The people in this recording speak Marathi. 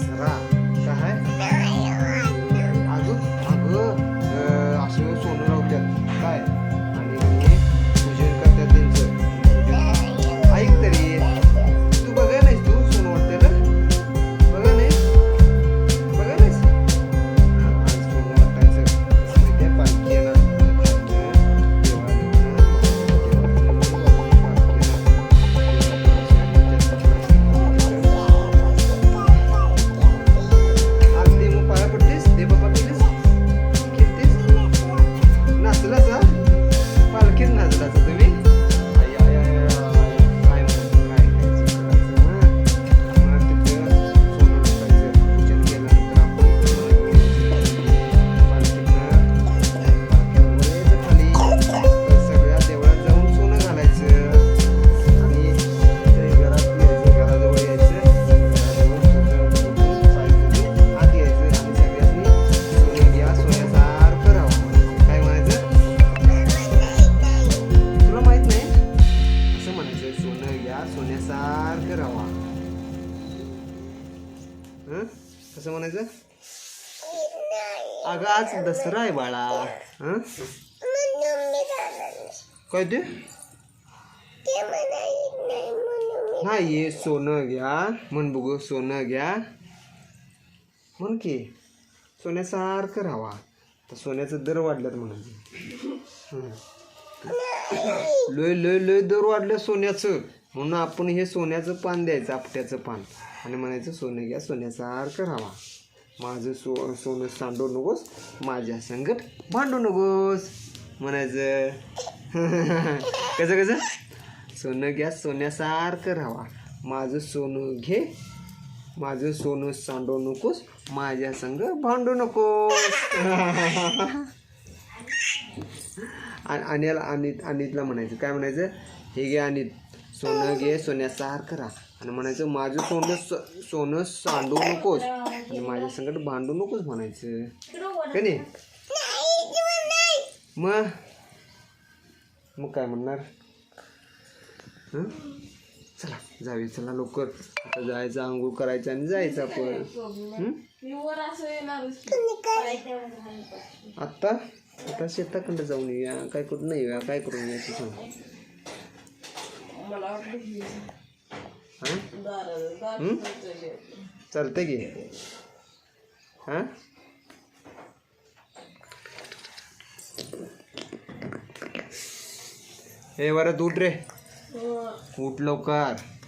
दसरा सोन्यासारखं राहा हं? कसं म्हणायचं? अगं आज दसरा आहे बाळा. हं? काय ते नाही सोनं घ्या. म्हण बघू सोनं घ्या. म्हण की सोन्यासारखं राहावा. तर सोन्याचं दर वाढल्यात म्हणायचं लय लय लय दर वाढलं सोन्याचं. म्हणून आपण हे सोन्याचं पान द्यायचं आपट्याचं पान. आणि म्हणायचं सोनं घ्या सोन्यासारखं राहा. माझं सो सोनं सांडू नकोस माझ्या संगत भांडू नकोस. म्हणायचं. कसं कसं? सोनं घ्या सोन्यासारखं राहा. माझं सोनं घे माझं सोनं सांडू नकोस माझ्या संग भांडू नकोस. आणि अनिला अनित अनितला म्हणायचं. काय म्हणायचं? हे घे अनित. सोनं घे सोन्यासारखं राहा आणि म्हणायचं माझं सोनं स- सोनं सांडू नकोस. आणि माझ्या संकट भांडू नकोस म्हणायचं. का नाही? मग? मग काय म्हणणार? चला जावे चला लवकर. आता जायचं आंघोळ करायचं आणि जायचं आपण. आत्ता आता? शेताकडं जाऊन येऊया. काय करून नाही येऊया काय करून यायचं सांग. हां? हं? चालतंय की. हां? हे बरं उठ रे. उठ लवकर.